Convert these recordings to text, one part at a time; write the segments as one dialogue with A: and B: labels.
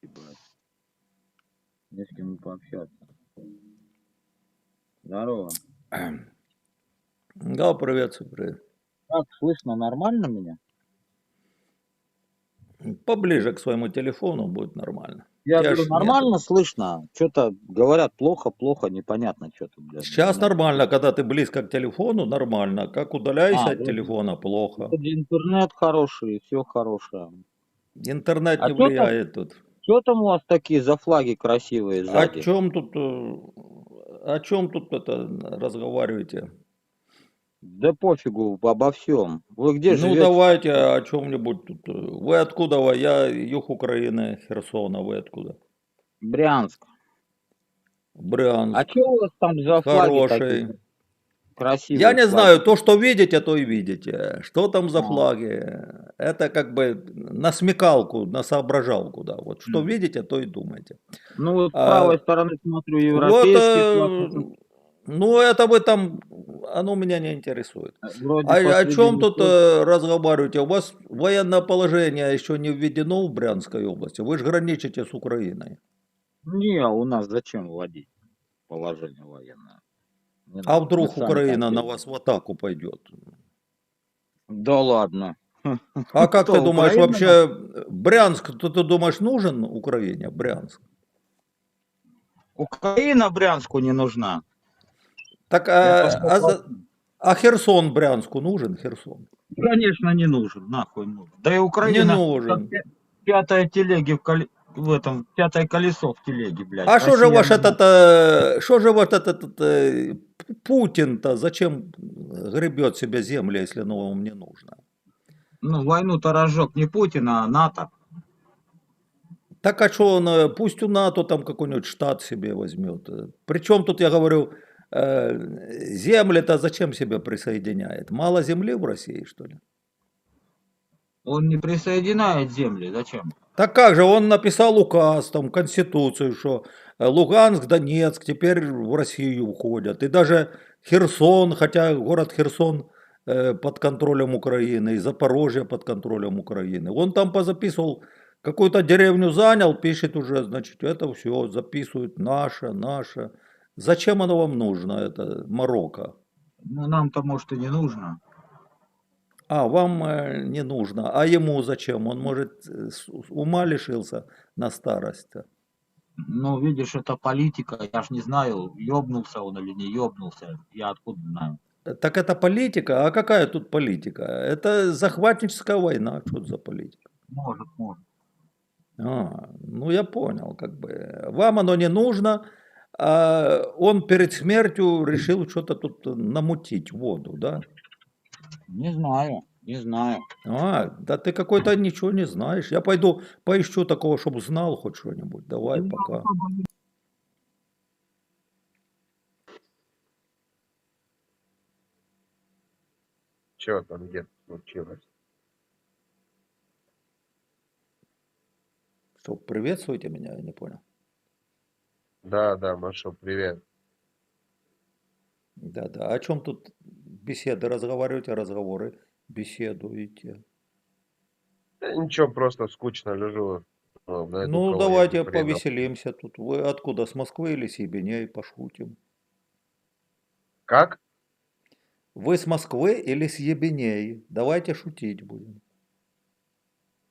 A: Ебать. Не с кем пообщаться. Здорово.
B: Да, привет, привет.
A: Как, слышно нормально меня?
B: Поближе к своему телефону будет нормально.
A: Я, говорю,
B: ж нет.
A: нормально слышно. Что-то говорят плохо, плохо, непонятно что-то, блядь.
B: Сейчас нормально, когда ты близко к телефону, нормально. Как удаляйся
A: А,
B: от телефона, плохо.
A: Интернет хороший, все хорошее.
B: Интернет
A: А
B: не
A: что там?
B: влияет тут.
A: Что там у вас такие за флаги красивые
B: О
A: сзади?
B: чем тут, э, о чем тут это разговариваете?
A: Да пофигу, обо всем. Вы где
B: ну
A: живете?
B: давайте о чем-нибудь тут. Вы откуда? вы? Я юг Украины, Херсона. Вы откуда?
A: Брянск.
B: Брянск.
A: А что у вас там за флаги
B: Хороший.
A: такие красивые?
B: Я не
A: флаги?
B: знаю, то, что видите, то и видите. Что там за
A: А.
B: флаги? Это как бы на смекалку, на соображалку, да. Вот что
A: Мгм.
B: видите, то и думайте.
A: Ну вот с
B: А,
A: правой стороны смотрю
B: Вот,
A: европейский флаг.
B: Ну это вы там, оно меня не интересует.
A: Вроде
B: А о чем тут э, разговариваете? У вас военное положение еще не введено в Брянской области. Вы же граничите с Украиной.
A: Не, у нас зачем вводить положение военное? Не
B: А
A: надо,
B: вдруг Украина на вас в атаку пойдет?
A: Да ладно.
B: А как ты
A: Кто,
B: думаешь,
A: Украина?
B: вообще Брянск, ты, ты думаешь, нужен Украине? Брянск?
A: Украина Брянску не нужна.
B: Так, а, а,
A: по-
B: а Херсон Брянску нужен? Херсон?
A: Конечно, не нужен, нахуй нужен. Да и
B: Не
A: Украина
B: нужен.
A: как пя- пятое телеги в, коле- в этом, пятое колесо в телеге, блядь.
B: А что же ваш
A: не
B: этот, э, что же вот этот, этот, э, Путин-то зачем гребет себе земли, если оно вам не нужно?
A: Ну, войну-то разжег не Путин, а НАТО.
B: Так а что он, э, пусть у НАТО там какой-нибудь штат себе возьмет. Причем тут я говорю, э, земли-то зачем себе присоединяет? Мало земли в России, что ли?
A: Он не присоединяет земли. Зачем?
B: Так как же, он написал указ, там, конституцию, что э, Луганск, Донецк теперь в Россию уходят. И даже Херсон, хотя город Херсон э, под контролем Украины, и Запорожье под контролем Украины. Он там позаписывал, какую-то деревню занял, пишет уже, значит, это все записывают, наше, наше. Зачем оно вам нужно, это Марокко?
A: Ну, нам-то, может, и не нужно.
B: А, вам э, не нужно. А ему зачем? Он, может, э, ума лишился на старость.
A: Ну, видишь, это политика. Я ж не знаю, ёбнулся он или не ёбнулся. Я откуда знаю?
B: Так это политика? А какая тут политика? Это захватническая война. Что это за политика?
A: Может, может.
B: А, ну я понял, как бы. Вам оно не нужно. А он перед смертью решил что-то тут намутить воду, да?
A: Не знаю, не знаю.
B: А, да ты какой-то ничего не знаешь. Я пойду поищу такого, чтобы знал хоть что-нибудь. Давай пока.
C: Чё там где случилось?
B: Что, приветствуйте меня, я не понял.
C: Да, да, Маша, привет.
B: Да, да. О чем тут беседы разговариваете, разговоры беседуете?
C: Да ничего, просто скучно лежу. Ну,
B: Ну, давайте
C: приду.
B: повеселимся тут. Вы откуда, с Москвы или с Ебеней, пошутим?
C: Как?
B: Вы с Москвы или с Ебеней? Давайте шутить будем.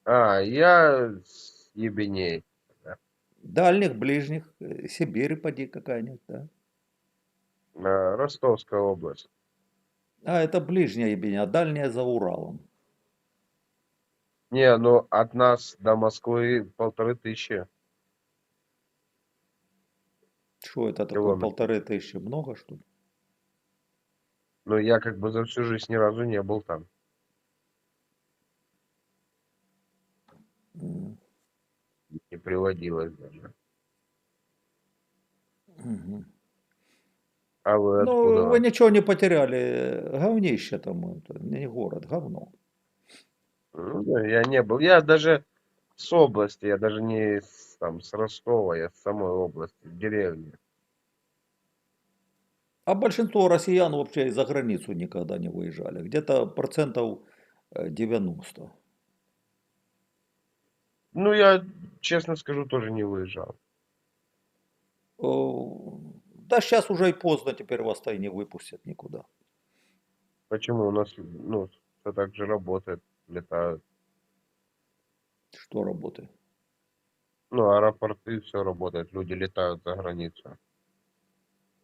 C: А, я с Ебеней.
B: Дальних, ближних, э, Сибирь, поди какая-нибудь, да?
C: А, Ростовская область.
B: А, это ближняя Ебеня, а дальняя за Уралом.
C: Не, ну от нас до Москвы полторы тысячи.
B: Что это такое,
C: Километров.
B: полторы тысячи? Много, что ли?
C: Но я как бы за всю жизнь ни разу не был там.
B: М,
C: приводилось даже.
B: мгм.
C: А вы
B: Ну,
C: откуда?
B: вы ничего не потеряли. Говнище там, это не город, говно.
C: Ну, да, я не был. Я даже С области, я даже не с, там, с Ростова, я с самой области, деревни.
B: А большинство россиян вообще за границу никогда не выезжали. Где-то процентов э, 90.
C: Ну, я, честно скажу, тоже не выезжал.
B: О, Да сейчас уже и поздно, теперь вас-то и не выпустят никуда.
C: Почему у нас, ну, все так же работает, летают.
B: Что работает?
C: Ну, аэропорты, все работает, люди летают за границу.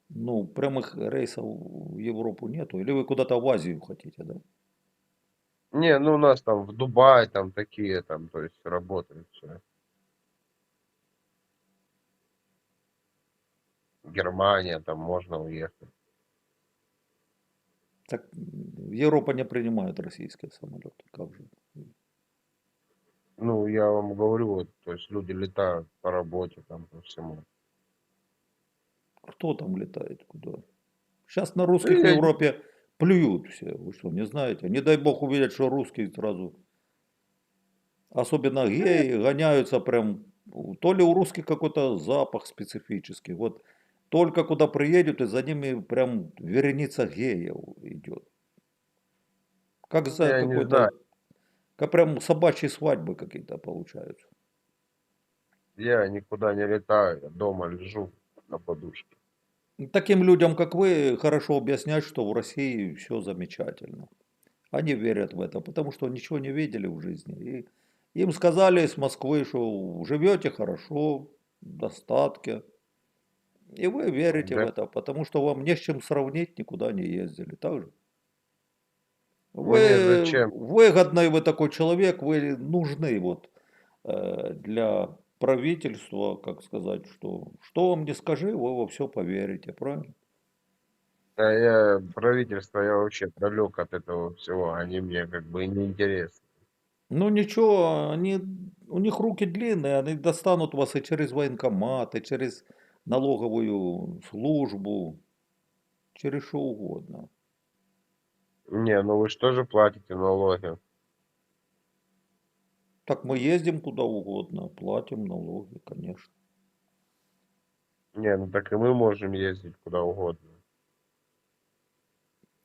B: Ну, прямых рейсов в Европу нету. Или вы куда-то в Азию хотите, да?
C: Не, ну у нас там в Дубае там такие там, то есть работает все. Германия, там можно уехать.
B: Так Европа не принимает российские самолеты. Как же?
C: Ну, я вам говорю, вот, то есть люди летают по работе там по всему.
B: Кто там летает? Куда? Сейчас на русских в Европе плюют все. Вы что, не знаете? Не дай бог увидят, что русские сразу. Особенно геи гоняются прям. То ли у русских какой-то запах специфический. Вот только куда приедут, и за ними прям вереница геев идет. Как за
C: Я
B: какой-то... Как прям собачьи свадьбы какие-то получаются.
C: Я никуда не летаю, я дома лежу на подушке.
B: Таким людям, как вы, хорошо объяснять, что в России все замечательно. Они верят в это, потому что ничего не видели в жизни. И им сказали с Москвы, что живете хорошо, в достатке. И вы верите
C: Да.
B: в это, потому что вам не с чем сравнить, никуда не ездили. Так же? Вы
C: зачем?
B: выгодный вы такой человек, вы нужны вот э, для правительства, как сказать, что что вам не скажи, вы во все поверите, правильно?
C: Да я правительство, я вообще далек от этого всего, они мне как бы не интересны.
B: Ну ничего, они, у них руки длинные, они достанут вас и через военкомат, и через налоговую службу, через что угодно.
C: Не, ну вы же тоже платите налоги.
B: Так мы ездим куда угодно, платим налоги, конечно.
C: Не, ну так и мы можем ездить куда угодно.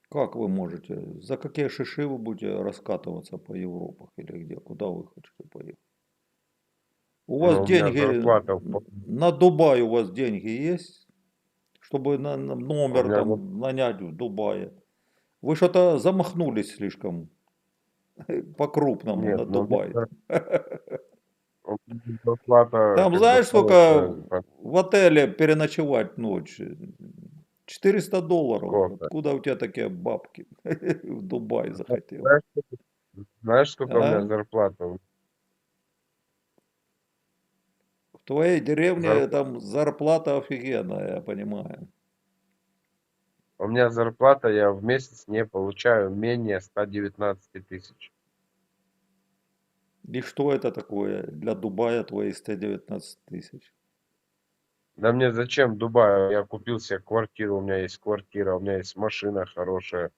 B: Как вы можете, за какие шиши вы будете раскатываться по Европах или где, куда вы хотите поехать? У вас
C: Ну, у меня
B: деньги,
C: зарплата
B: на Дубай у вас деньги есть, чтобы на, на номер там
C: вот-
B: нанять в Дубае? Вы что-то замахнулись слишком по-крупному
C: Нет,
B: на
C: ну,
B: Дубай. Там знаешь, сколько в отеле переночевать ночь? 400 долларов.
C: Сколько?
B: Откуда у тебя такие бабки в Дубай захотел?
C: Знаешь, сколько- знаешь, сколько у
B: А?
C: меня зарплата?
B: В твоей деревне
C: Зар-
B: там зарплата офигенная, я понимаю.
C: У меня зарплата, я в месяц не получаю менее 119 тысяч.
B: И что это такое для Дубая твои 119 тысяч?
C: Да мне зачем Дубай? Я купил себе квартиру, у меня есть квартира, у меня есть машина хорошая.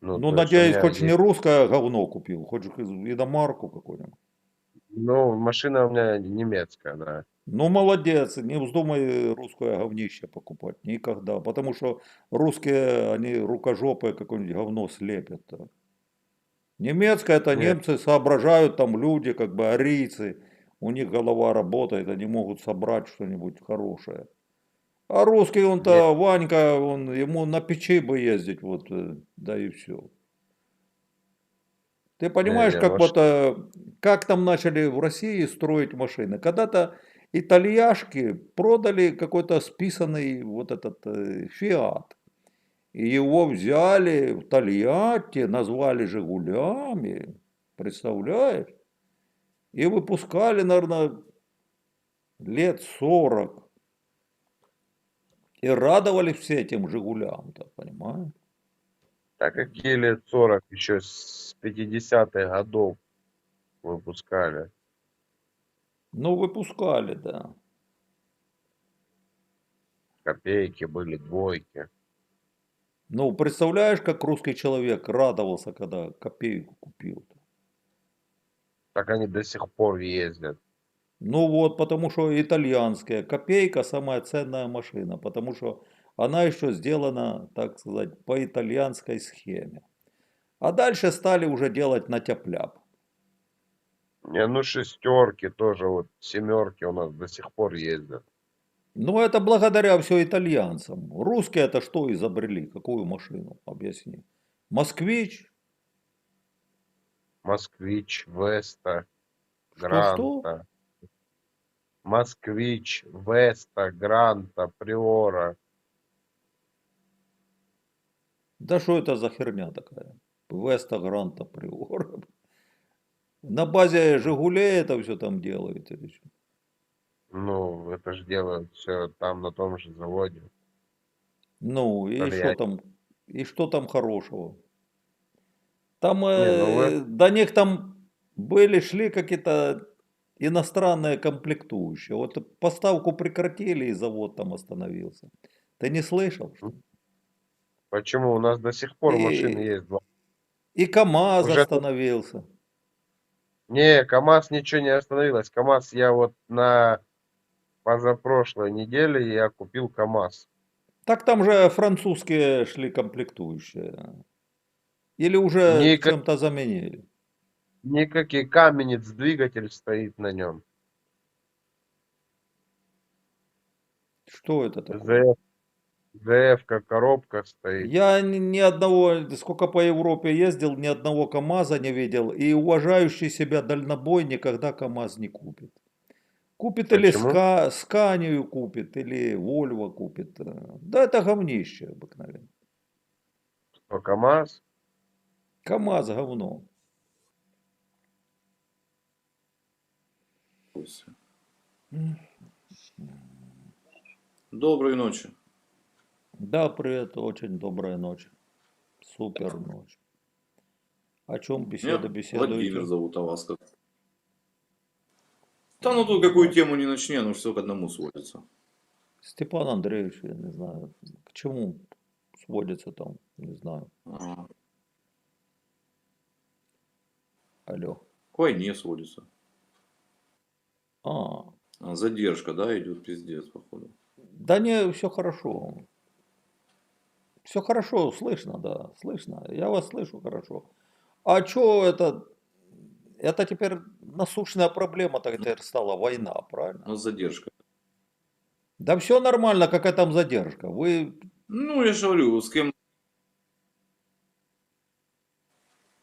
B: Ну,
C: то есть у
B: надеюсь, хоть не
C: есть-
B: русское говно купил, хоть иномарку какую-нибудь.
C: Ну, машина у меня немецкая, да.
B: Ну, молодец, не вздумай русское говнище покупать никогда, потому что русские, они рукожопые какое-нибудь говно слепят. а. Немецкое это
C: Нет.
B: немцы соображают, там люди, как бы арийцы, у них голова работает, они могут собрать что-нибудь хорошее. А русский он-то, Ванька, он, ему на печи бы ездить, вот, э, да и все. Ты понимаешь,
C: Не,
B: как вот, э, как там начали в России строить машины? Когда-то итальяшки продали какой-то списанный вот этот э, Фиат. И его взяли в Тольятти, назвали Жигулями, представляешь? И выпускали, наверное, лет 40. И радовали все этим Жигулям-то, понимаешь?
C: Так какие лет 40, еще с 50-х годов выпускали.
B: Ну, выпускали, да.
C: Копейки были, двойки.
B: Ну, представляешь, как русский человек радовался, когда копейку купил.
C: Так они до сих пор ездят.
B: Ну вот, потому что итальянская копейка самая ценная машина, потому что она еще сделана, так сказать, по итальянской схеме. А дальше стали уже делать на тяп-ляп.
C: Не, ну шестерки тоже, вот семерки у нас до сих пор ездят.
B: Ну это благодаря все итальянцам. Русские это что изобрели? Какую машину? Объясни. Москвич?
C: Москвич, Веста,
B: Что, что?
C: Гранта. Москвич, Веста, Гранта, Приора.
B: Да что это за херня такая? Веста Гранта Приора. На базе Жигулей это все там делают или что?
C: Ну, это же делают все там, на том же заводе.
B: Ну, и что
C: Тольятти.
B: там, и что там хорошего? Там
C: ну
B: э,
C: вы-
B: до них там были, шли какие-то иностранные комплектующие. Вот поставку прекратили, и завод там остановился. Ты не слышал? что?
C: Почему? У нас до сих пор
B: И-
C: машины есть. два.
B: И КАМАЗ
C: Уже-
B: остановился.
C: Не, КамАЗ ничего не остановилось. КамАЗ я вот на позапрошлой неделе я купил КамАЗ.
B: Так там же французские шли комплектующие. Или уже
C: Никак-
B: чем-то заменили?
C: Никакий каменец, двигатель стоит на нем.
B: Что это такое?
C: ЗФ коробка стоит.
B: Я ни, ни одного, сколько по Европе ездил, ни одного КАМАЗа не видел. И уважающий себя дальнобой никогда КАМАЗ не купит. Купит или
C: Почему?
B: ска, Сканию купит, или Вольво купит. Да это говнище обыкновенно.
C: Что, КамАЗ?
B: КАМАЗ говно.
D: Доброй ночи.
B: Да, привет, очень добрая ночь. Супер ночь. О чем
D: Меня
B: беседа
D: Владимир
B: беседуете?
D: зовут, а вас как? Да ну тут какую тему не начни, оно все к одному сводится.
B: Степан Андреевич, я не знаю, к чему сводится там, не знаю.
D: А,
B: Алло.
D: К войне сводится.
B: А,
D: А, задержка, да, идет пиздец, походу.
B: Да не, все хорошо. Все хорошо, слышно, да, слышно. Я вас слышу хорошо. А что это? Это теперь насущная проблема так теперь стала война, правильно?
D: Ну, задержка.
B: Да все нормально, какая там задержка. Вы
D: Ну, я же говорю, с кем...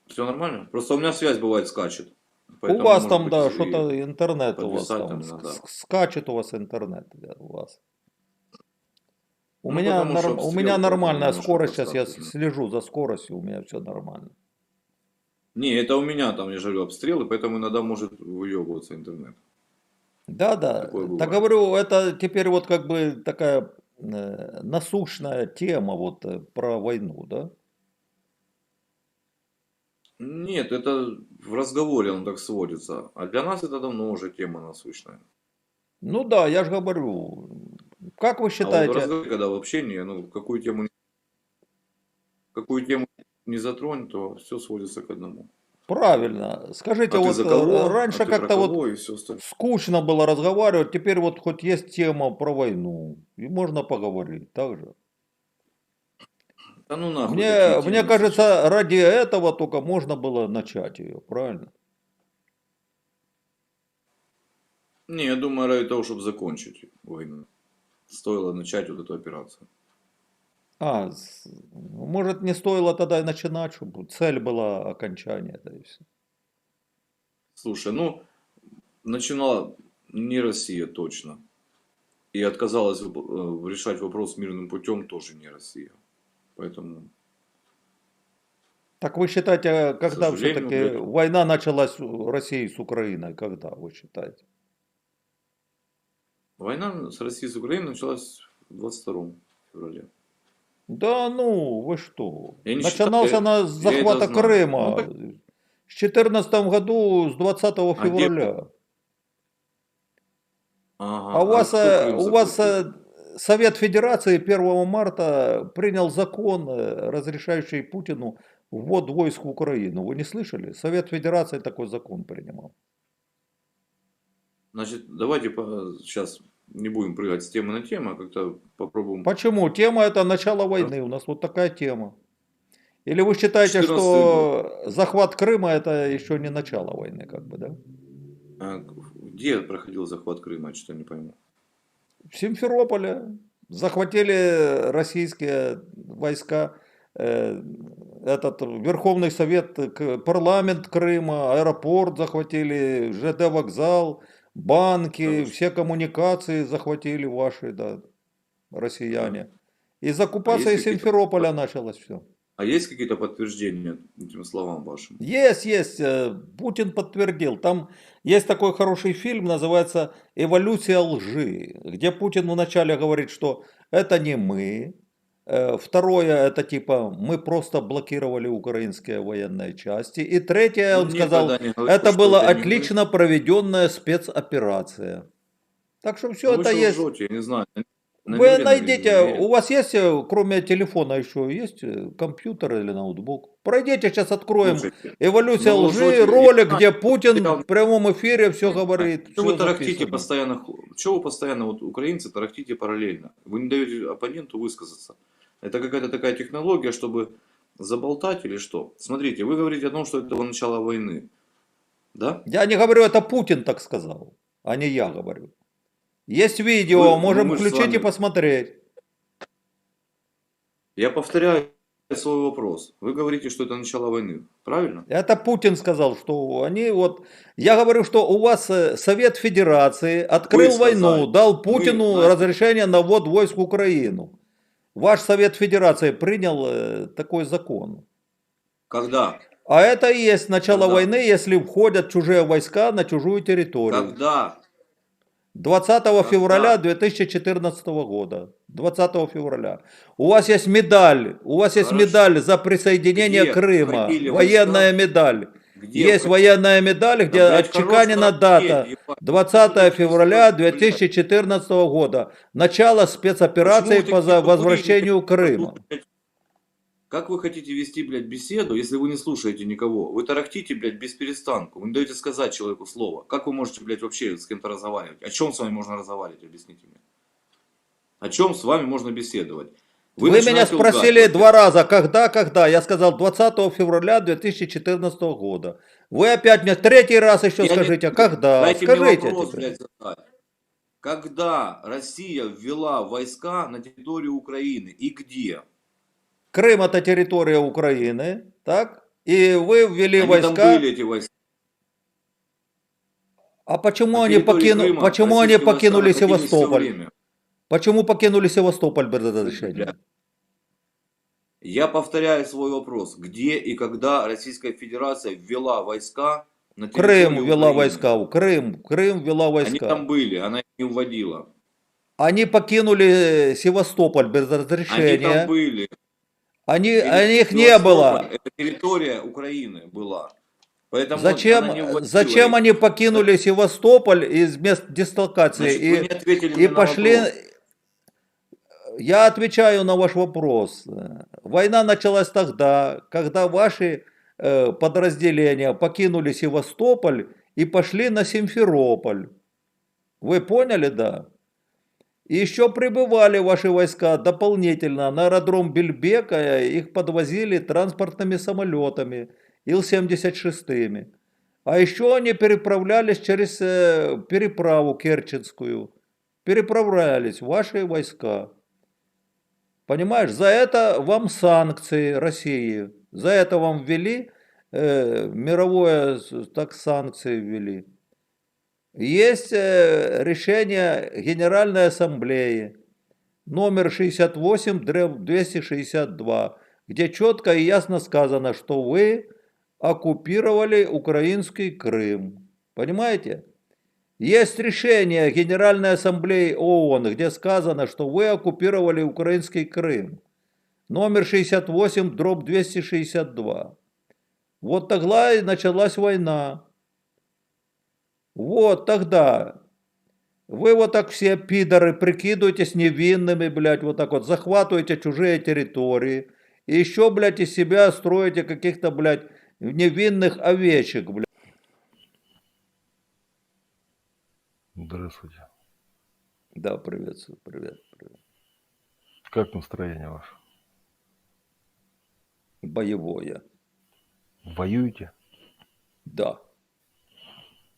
D: Все нормально? Просто у меня связь бывает скачет.
B: у вас там,
D: быть,
B: да,
D: и-
B: что-то интернет у вас там, ск- скачет у вас интернет да, у вас. У
D: Ну,
B: меня, норм- у меня нормальная скорость, сейчас я слежу за скоростью, у меня все нормально.
D: Не, это у меня там, я же говорю, обстрелы, поэтому иногда может выебываться интернет.
B: Да, да. Так говорю, это теперь вот как бы такая э, насущная тема вот э, про войну, да?
D: Нет, это в разговоре он так сводится. А для нас это давно уже тема насущная.
B: Ну да, я же говорю. Как вы
D: А вот
B: считаете?
D: разговоре, когда в общении, ну, какую тему, какую тему не затронь, то все сводится к одному.
B: Правильно. Скажите,
D: А ты
B: вот
D: за
B: э,
D: кого?
B: раньше
D: а
B: как-то вот скучно было разговаривать, теперь вот хоть есть тема про войну, и можно поговорить, так же.
D: Да ну нахуй.
B: Мне, мне кажется, ради этого только можно было начать ее, правильно?
D: Не, я думаю, ради того, чтобы закончить войну. Стоило начать вот эту операцию.
B: А, с- может не стоило тогда и начинать, чтобы цель была окончание, да и все.
D: Слушай, ну, начинала не Россия точно. И отказалась э, решать вопрос мирным путем тоже не Россия. Поэтому
B: Так вы считаете, когда
D: сожалению,
B: все-таки война началась России с Украиной, когда вы считаете?
D: Война с Россией с Украиной началась в 22 февраля.
B: Да ну, вы что?
D: Я не
B: Начинался
D: считаю,
B: на
D: я
B: захвата. Крыма
D: Ну, так-
B: в 2014 году с 20
D: где
B: февраля.
D: Ага,
B: А у вас,
D: кто
B: э,
D: Крым
B: у вас э, Совет Федерации 1 марта принял закон, э, разрешающий Путину ввод войск в Украину. Вы не слышали? Совет Федерации такой закон принимал.
D: Значит, давайте сейчас не будем прыгать с темы на тему, а как-то попробуем.
B: Почему? Тема это начало войны. У нас вот такая тема. Или вы считаете,
D: 14
B: что захват Крыма это еще не начало войны, как бы, да?
D: А где проходил захват Крыма, я что-то не пойму.
B: В Симферополе захватили российские войска э, этот Верховный Совет, парламент Крыма, аэропорт захватили, ЖД вокзал, банки,
D: Да
B: все коммуникации захватили ваши, да, россияне. Из оккупации
D: какие-то-
B: Симферополя началось все.
D: А есть какие-то подтверждения этим словам вашим?
B: Есть, есть. э, Путин подтвердил. Там есть такой хороший фильм, называется «Эволюция лжи», где Путин вначале говорит, что это не мы. Э, Второе, это типа мы просто блокировали украинские военные части. И третье, он
D: Никогда
B: сказал, это была
D: это
B: отлично проведенная спецоперация. Так что все
D: Ну,
B: это
D: вы
B: есть.
D: лжете, я не знаю.
B: Вы
D: Намеренно
B: найдите, у вас есть, э, кроме телефона еще, есть э, компьютер или ноутбук? Пройдите, сейчас откроем
D: Слушайте,
B: Эволюция
D: Ну,
B: лжи,
D: лжете.
B: ролик, где Путин
D: я-
B: в прямом эфире все говорит.
D: Что вы
B: всё
D: тарахтите
B: записано.
D: постоянно? Что вы постоянно, вот украинцы, тарахтите параллельно? Вы не даете оппоненту высказаться. Это какая-то такая технология, чтобы заболтать или что? Смотрите, вы говорите о том, что это было начало войны. Да?
B: Я не говорю, это Путин так сказал, а не я говорю. Есть видео,
D: Вы-
B: можем
D: мы
B: включить и
D: вами-
B: посмотреть.
D: Я повторяю свой вопрос. Вы говорите, что это начало войны. Правильно?
B: Это Путин сказал, что они вот... Я говорю, что у вас э, Совет Федерации открыл
D: Вы сказали.
B: войну, дал Путину
D: знаете-
B: разрешение на ввод войск в Украину. Ваш Совет Федерации принял э, такой закон.
D: Когда?
B: А это и есть начало
D: Когда?
B: войны, если входят чужие войска на чужую территорию.
D: Когда?
B: 20 февраля 2014 года. 20 февраля. У вас есть медаль. У вас есть
D: Хорошо.
B: медаль за присоединение
D: Где
B: Крыма. Военная
D: войска?
B: медаль.
D: Где
B: есть военная медаль, где отчеканена дата.
D: тарахтеть, ебать.
B: 20 февраля
D: Блядь.
B: 2014 года. Начало спецоперации по возвращению? Крыма.
D: Как вы хотите вести, блядь, беседу, если вы не слушаете никого? Вы тарахтите, блядь, без перестанку. Вы не даете сказать человеку слово. Как вы можете, блядь, вообще с кем-то разговаривать? О чем с вами можно разговаривать, объясните мне? О чем с вами можно беседовать?
B: Вы, меня
D: начинаете
B: спросили
D: лгать.
B: два раза, когда, когда. Я сказал 20 февраля 2014 года. Вы опять мне третий раз еще
D: Я не-
B: скажите, когда?
D: Дайте мне
B: Скажите
D: вопрос,
B: теперь.
D: блядь, задать. Когда Россия ввела войска на территорию Украины и где?
B: Крым это территория Украины, так? И вы ввели
D: Они
B: войска.
D: там были, эти войска.
B: А почему
D: На
B: они,
D: территории
B: покину...
D: Крыма
B: почему они покинули Севастополь? Почему покинули Севастополь без разрешения?
D: Я повторяю свой вопрос. Где и когда Российская Федерация ввела войска на территорию
B: Крым ввела
D: Украины?
B: войска, Крым, Крым ввела
D: Они
B: войска.
D: там были, она их не вводила.
B: Они покинули Севастополь без
D: Они
B: разрешения.
D: там были.
B: Они,
D: Или
B: а них не было.
D: Это территория Украины была. Поэтому
B: Зачем,
D: не
B: зачем
D: их.
B: они покинули Севастополь из мест дислокации
D: Значит,
B: и, и пошли...
D: вопрос.
B: Я отвечаю на ваш вопрос. Война началась тогда, когда ваши э, подразделения покинули Севастополь и пошли на Симферополь. Вы поняли, да? И еще прибывали ваши войска дополнительно на аэродром Бельбека, их подвозили транспортными самолетами Ил-76. А еще они переправлялись через э, переправу Керченскую. Переправлялись ваши войска. Понимаешь, за это вам санкции России. За это вам ввели э, мировое, так санкции ввели. Есть э, решение Генеральной Ассамблеи номер 68 дреб 262, где четко и ясно сказано, что вы оккупировали украинский Крым. Понимаете? Есть решение Генеральной Ассамблеи ООН, где сказано, что вы оккупировали украинский Крым. Номер 68 дробь 262. Вот тогда и началась война. Вот тогда. Вы вот так все пидоры прикидываетесь невинными, блядь, вот так вот захватываете чужие территории И еще, блядь, из себя строите каких-то, блядь, невинных овечек, блядь.
E: Здравствуйте.
B: Да, приветствую, привет, привет.
E: Как настроение ваше?
B: Боевое.
E: Воюете?
B: Да.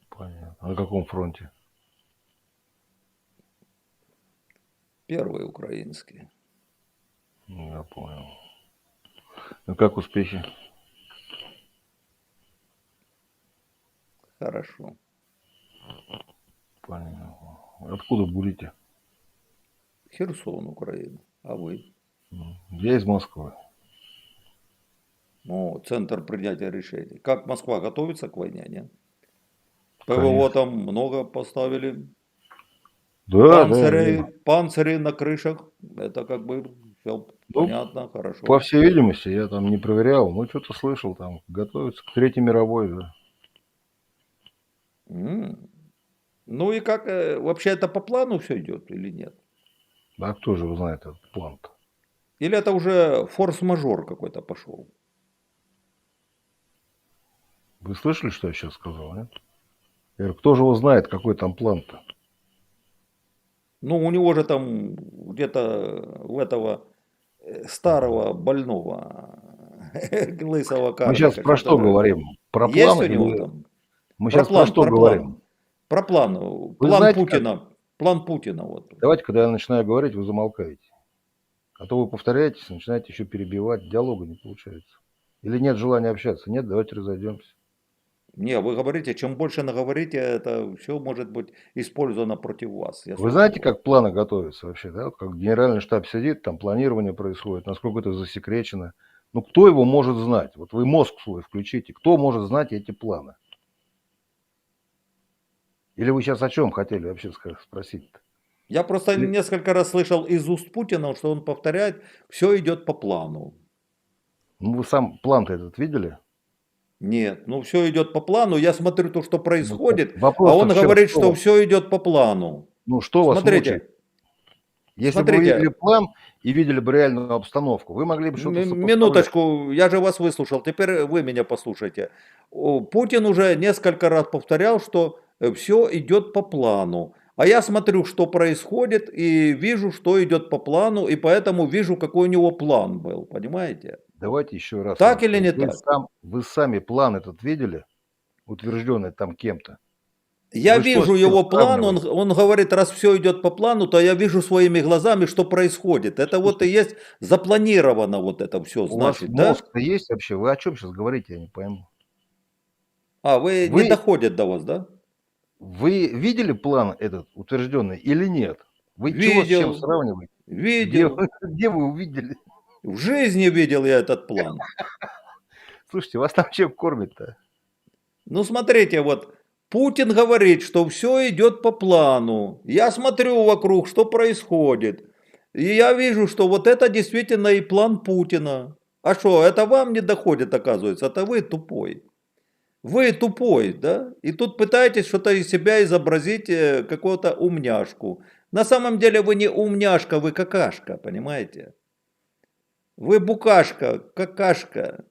E: Понятно. На каком фронте?
B: Первый украинский.
E: Я понял. Ну, как успехи?
B: Хорошо.
E: Понятно. Откуда будете?
B: Херсон, Украина. А вы?
E: М, Я из Москвы.
B: Ну, центр принятия решений. Как Москва готовится к войне, нет? ПВО там много поставили.
E: Да,
B: панцири,
E: да, да.
B: панцири на крышах. Это как бы все
E: Ну,
B: понятно, хорошо.
E: По всей видимости, я там не проверял, но что-то слышал, там готовится к Третьей мировой, да.
B: Ну и как, э, вообще это по плану все идет или нет?
E: А кто же знает этот план-то?
B: Или это уже форс-мажор какой-то пошел?
E: Вы слышали, что я сейчас сказал, нет? Я говорю, кто же его знает, какой там план-то?
B: Ну, у него же там где-то у этого э, старого больного лысого
E: Мы
B: карлика.
E: сейчас про что говорим? Про
B: Есть
E: план?
B: у него
E: или-
B: там?
E: Мы
B: Про
E: сейчас про
B: план,
E: что
B: про
E: говорим?
B: Про план. План
E: знаете,
B: Путина. План Путина. Вот.
E: Давайте, когда я начинаю говорить, вы замолкаете. А то вы повторяетесь, начинаете еще перебивать, диалога не получается. Или нет желания общаться? Нет, давайте разойдемся.
B: Не, вы говорите, чем больше наговорите, это все может быть использовано против вас. Я
E: Вы знаете, как планы готовятся вообще, да? Как генеральный штаб сидит, там планирование происходит, насколько это засекречено. Ну, кто его может знать? Вот вы мозг свой включите. Кто может знать эти планы? Или вы сейчас о чем хотели вообще спросить-то?
B: Я просто
E: Или-
B: несколько раз слышал из уст Путина, что он повторяет, все идет по плану.
E: Ну, вы сам план-то этот видели?
B: Нет, ну все идет по плану. Я смотрю то, что происходит,
E: Ну, вопрос
B: а он говорит,
E: Что
B: что все идет по плану.
E: Ну, что вас
B: Смотрите,
E: мучает? Если бы
B: смотрите.
E: вы видели план и видели бы реальную обстановку, вы могли бы что-то.
B: Минуточку, я же вас выслушал, теперь вы меня послушайте. Путин уже несколько раз повторял, что все идет по плану. А я смотрю, что происходит, и вижу, что идет по плану, и поэтому вижу, какой у него план был, понимаете?
E: Давайте еще раз.
B: Так или не
E: вы
B: так?
E: Сам, вы сами план этот видели, утвержденный там кем-то?
B: Я
E: Вы что
B: вижу его план, он, он говорит, раз все идет по плану, то я вижу своими глазами, что происходит. Это вот и есть запланировано вот это все,
E: У
B: значит,
E: вас
B: да?
E: мозг-то есть вообще? Вы о чем сейчас говорите, я не пойму.
B: А, вы,
E: Вы-
B: не доходит до вас, да?
E: Вы видели план этот утвержденный или нет? Вы чего с
B: Видел.
E: чем сравниваете? Где,
B: Видел.
E: вы- где вы увидели?
B: В жизни видел я этот план.
E: Слушайте, вас там чем кормят-то?
B: Ну, смотрите, вот Путин говорит, что все идет по плану. Я смотрю вокруг, что происходит. И я вижу, что вот это действительно и план Путина. А что, это вам не доходит, оказывается, это вы тупой. Вы тупой, да? И тут пытаетесь что-то из себя изобразить, э, какого-то умняшку. На самом деле вы не умняшка, вы какашка, понимаете? Вы букашка, какашка.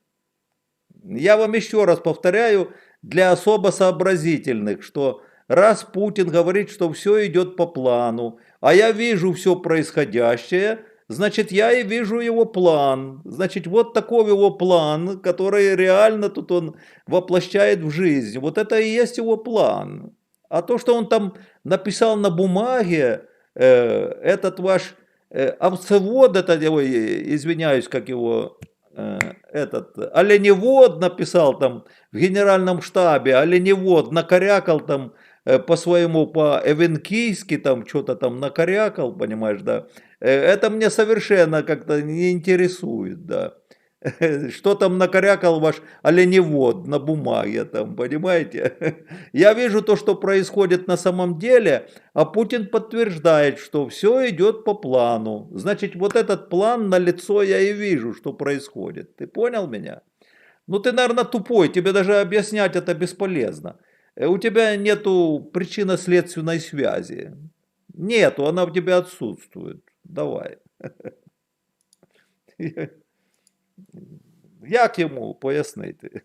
B: Я вам еще раз повторяю, для особо сообразительных, что раз Путин говорит, что все идет по плану, а я вижу все происходящее, значит, я и вижу его план. Значит, вот такой его план, который реально тут он воплощает в жизнь. Вот это и есть его план. А то, что он там написал на бумаге, э, этот ваш э, овцевод, это, ой, извиняюсь, как его, э, этот, оленевод написал там в генеральном штабе, оленевод накорякал там э, по своему, по эвенкийски там что-то там накорякал, понимаешь, да. Э, Это мне совершенно как-то не интересует, да. Что там накорякал ваш оленевод на бумаге там, понимаете? Я вижу то, что происходит на самом деле, а Путин подтверждает, что все идет по плану. Значит, вот этот план на лицо я и вижу, что происходит. Ты понял меня? Ну ты, наверное, тупой, тебе даже объяснять это бесполезно. Э, У тебя нету причинно-следственной связи. Нету, она у тебя отсутствует. Давай. Як йому пояснити?